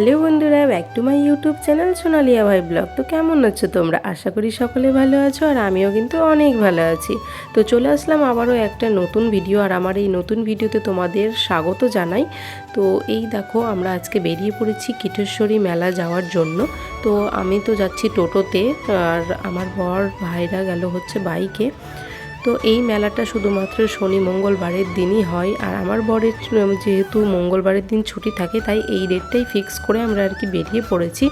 Hello বন্ধুরা, back to my YouTube channel Sonalia ভাই vlog. তো কেমন আছো তোমরা? আশা করি সকলে ভালো আছো আর আমিও কিন্তু অনেক ভালো আছি। তো চলে আসলাম আবারও একটা নতুন ভিডিও আর আমার এই নতুন ভিডিওতে তোমাদের স্বাগত জানাই। তো এই দেখো, আমরা আজকে বেরিয়ে পড়েছি কিটেশ্বরী মেলা যাওয়ার জন্য। তো আমি তো যাচ্ছি টোটোতে আর আমার বর ভাইরা গেল হচ্ছে বাইকে। তো এই মেলাটা শুধুমাত্র শনি মঙ্গলবারের দিনই হয় আর আমার বরের যেহেতু মঙ্গলবারের দিন ছুটি থাকে, তাই এই ডেটটাই ফিক্স করে আমরা আর কি বেরিয়ে পড়েছি।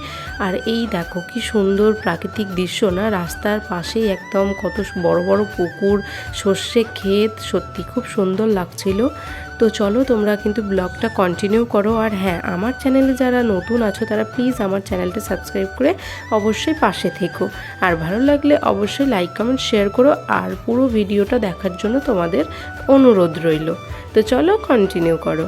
আর এই দেখো কি সুন্দর প্রাকৃতিক দৃশ্য না? রাস্তার পাশেই একদম কত বড় বড় পুকুর, সর্ষে ক্ষেত, সত্যি খুব সুন্দর লাগছিল। তো চলো তোমরা কিন্তু ব্লগটা কন্টিনিউ করো। আর হ্যাঁ আমার চ্যানেলে যারা নতুন আছো, তারা প্লিজ আমার চ্যানেলটা সাবস্ক্রাইব করে অবশ্যই পাশে থেকো। আর ভালো লাগলে অবশ্যই লাইক কমেন্ট শেয়ার করো। আর পুরো ভিডিওটা দেখার জন্য তোমাদের অনুরোধ রইল। তো চলো কন্টিনিউ করো।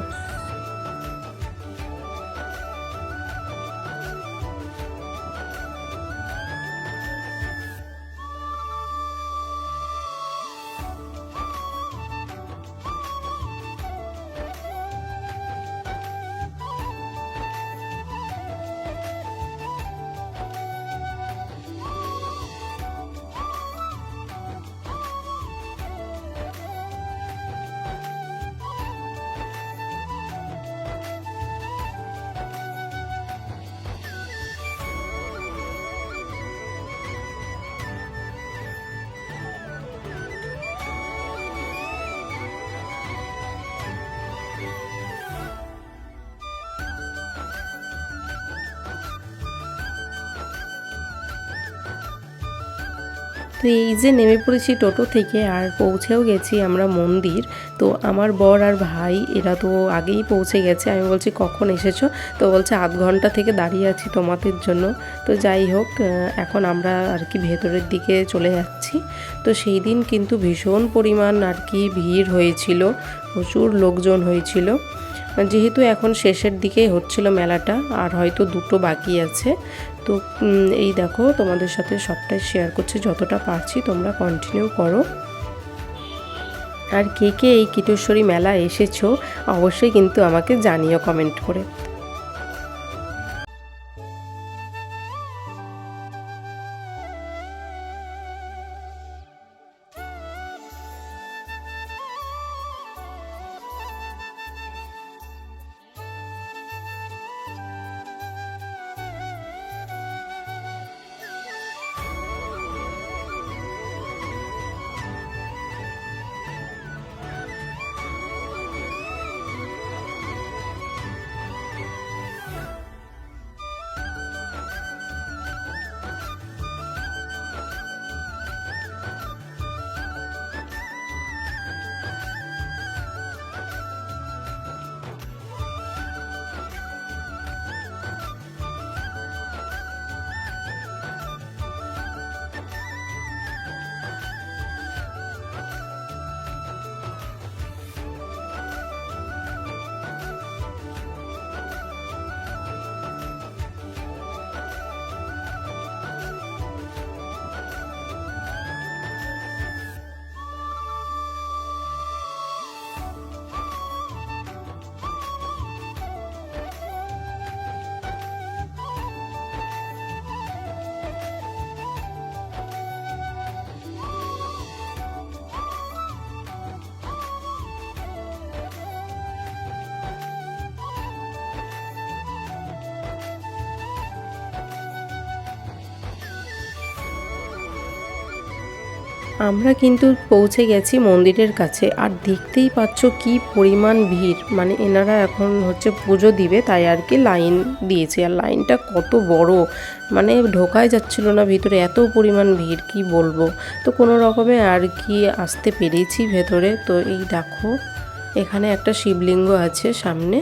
তো এই যে নেমে পড়েছি টোটো থেকে আর পৌঁছেও গেছি আমরা মন্দির, তো আমার বর আর ভাই এরা তো আগেই পৌঁছে গেছে। আমি বলছি, কখন এসেছ? তো বলছে, আধ ঘণ্টা থেকে দাঁড়িয়ে আছি তোমাদের জন্য। তো যাই হোক এখন আমরা আর কি ভেতরের দিকে চলে যাচ্ছি। তো সেই দিন কিন্তু ভীষণ পরিমাণ আর কি ভিড় হয়েছিল, প্রচুর লোকজন হয়েছিল। যেহেতু এখন শেষের দিকেই হচ্ছিল মেলাটা, আর হয়তো দুটো বাকি আছে। তো এই দেখো, তোমাদের সাথে সবটাই শেয়ার করছি, যতটা পারছি তোমরা কন্টিনিউ করো। আর কে কে এই কীটেশ্বরী মেলা এসেছ, অবশ্যই কিন্তু আমাকে জানিও কমেন্ট করে। আমরা কিন্তু পৌঁছে গেছি মন্দিরের কাছে। আর দেখতেই পাচ্ছ কি পরিমাণ ভিড়। মানে এনারা এখন হচ্ছে পুজো দিবে, তাই আর কি লাইন দিয়েছে। আর লাইনটা কত বড়। মানে ঢোকাই যাচ্ছিল না ভিতরে, এত পরিমাণ ভিড়, কি বলব? তো কোনো রকমে আর কি আসতে পেরেছি ভেতরে। তো এই দেখো, এখানে একটা শিবলিঙ্গ আছে সামনে।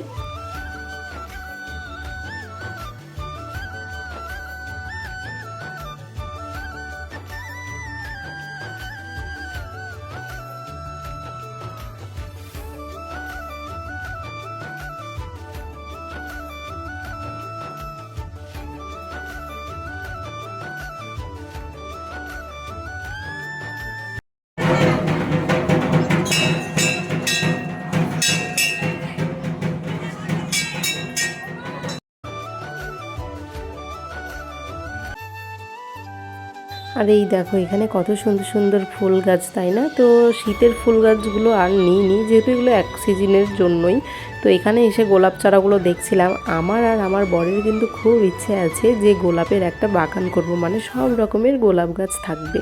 আর এই দেখো, এখানে কত সুন্দর সুন্দর ফুল গাছ, তাই না? তো শীতের ফুল গাছগুলো আর নিই নি যেহেতু এগুলো এক সিজনের জন্যই। তো এখানে এসে গোলাপ চারাগুলো দেখছিলাম। আমার আর আমার বরের কিন্তু খুব ইচ্ছে আছে যে গোলাপের একটা বাগান করব মানে সব রকমের গোলাপ গাছ থাকবে।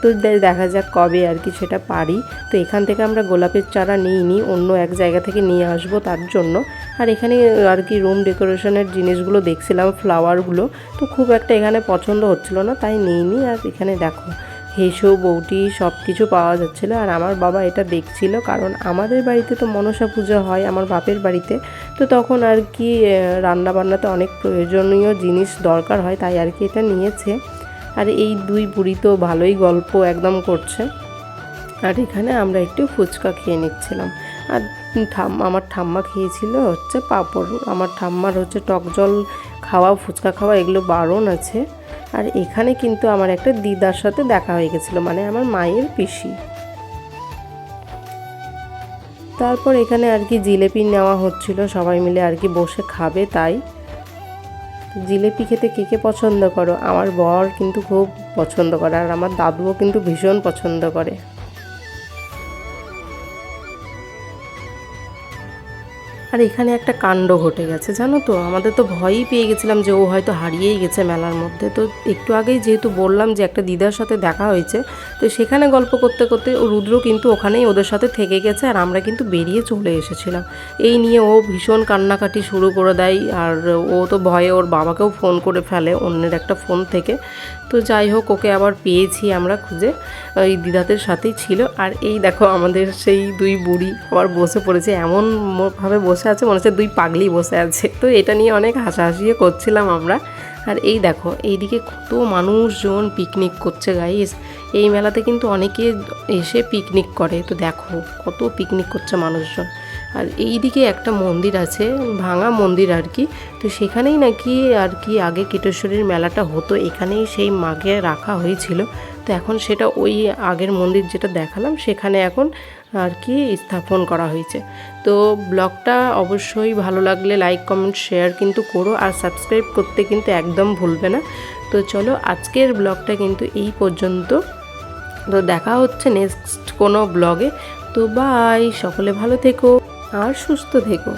তো দেখা যাক কবে আর কি সেটা পারি। তো এখান থেকে আমরা গোলাপের চারা নিইনি, অন্য এক জায়গা থেকে নিয়ে আসব তার জন্য। আর এখানে আর কি রুম ডেকোরেশনের জিনিসগুলো দেখছিলাম ফ্লাওয়ারগুলো তো খুব একটা এখানে পছন্দ হচ্ছিল না, তাই নিইনি। আর এখানে দেখো হেসো বৌটি সব কিছু পাওয়া যাচ্ছিল আর আমার বাবা এটা দেখছিল। কারণ আমাদের বাড়িতে তো মনসা পুজো হয় আমার বাপের বাড়িতে। তো তখন আর কি রান্না বান্নাতে অনেক প্রয়োজনীয় জিনিস দরকার হয়, তাই আর কি এটা নিয়েছে। আর এই দুই বুড়ি তো ভালোই গল্প একদম করছে। আর এখানে আমরা একটু ফুচকা খেয়ে নিচ্ছিলাম। আর ঠাম, আমার ঠাম্মা খেয়েছিল হচ্ছে পাঁপড়। আমার ঠাম্মার হচ্ছে টক জল খাওয়া, ফুচকা খাওয়া এগুলো বারণ আছে। আর এখানে কিন্তু আমার একটা দিদার সাথে দেখা হয়ে গেছিল মানে আমার মায়ের পিসি। তারপর এখানে আর কি জিলেপি নেওয়া হচ্ছিল, সবাই মিলে আর কি বসে খাবে তাই। জিলেপি খেতে কে কে পছন্দ করো? আমার বর কিন্তু খুব পছন্দ করে আর আমার দাদুও কিন্তু ভীষণ পছন্দ করে। আর এখানে একটা কাণ্ড ঘটে গেছে, জানো তো? আমাদের তো ভয়ই পেয়ে গেছিলাম যে ও হয়তো হারিয়েই গেছে মেলার মধ্যে। তো একটু আগেই যেহেতু বললাম যে একটা দিদার সাথে দেখা হয়েছে, তো সেখানে গল্প করতে করতে ও রুদ্র কিন্তু ওখানেই ওদের সাথে থেকে গেছে আর আমরা কিন্তু বেরিয়ে চলে এসেছিলাম। এই নিয়ে ও ভীষণ কান্নাকাটি শুরু করে দেয় আর ও তো ভয়ে ওর বাবাকেও ফোন করে ফেলে অন্যের একটা ফোন থেকে। তো যাই হোক, ওকে আবার পেয়েছি আমরা খুঁজে। ওই দিদাদের সাথেই ছিল। আর এই দেখো আমাদের সেই দুই বুড়ি আবার বসে পড়েছে, এমনভাবে ভাবে বসে আছে, মনে হচ্ছে দুই পাগলি বসে আছে। তো এটা নিয়ে অনেক হাসাহাসিও করছিলাম আমরা। আর এই দেখো, এইদিকে কত মানুষজন পিকনিক করছে গাইস এই মেলাতে কিন্তু অনেকে এসে পিকনিক করে। তো দেখো, কত পিকনিক করছে মানুষজন। আর এইদিকে একটা মন্দির আছে, ভাঙা মন্দির আর কি। তো সেখানেই নাকি আর কি আগে কেটেশ্বরীর মেলাটা হতো। এখানেই সেই মাকে রাখা হয়েছিল। তো এখন সেটা ওই আগের মন্দির যেটা দেখালাম, সেখানে এখন আর কি স্থাপন করা হয়েছে। তো ব্লগটা অবশ্যই ভালো লাগলে লাইক কমেন্ট শেয়ার কিন্তু করো আর সাবস্ক্রাইব করতে কিন্তু একদম ভুলবে না। তো চলো আজকের ব্লগটা কিন্তু এই পর্যন্ত। তো দেখা হচ্ছে নেক্সট কোনো ব্লগে। তো বাই সকলে ভালো থেকো আর সুস্থ থেকো।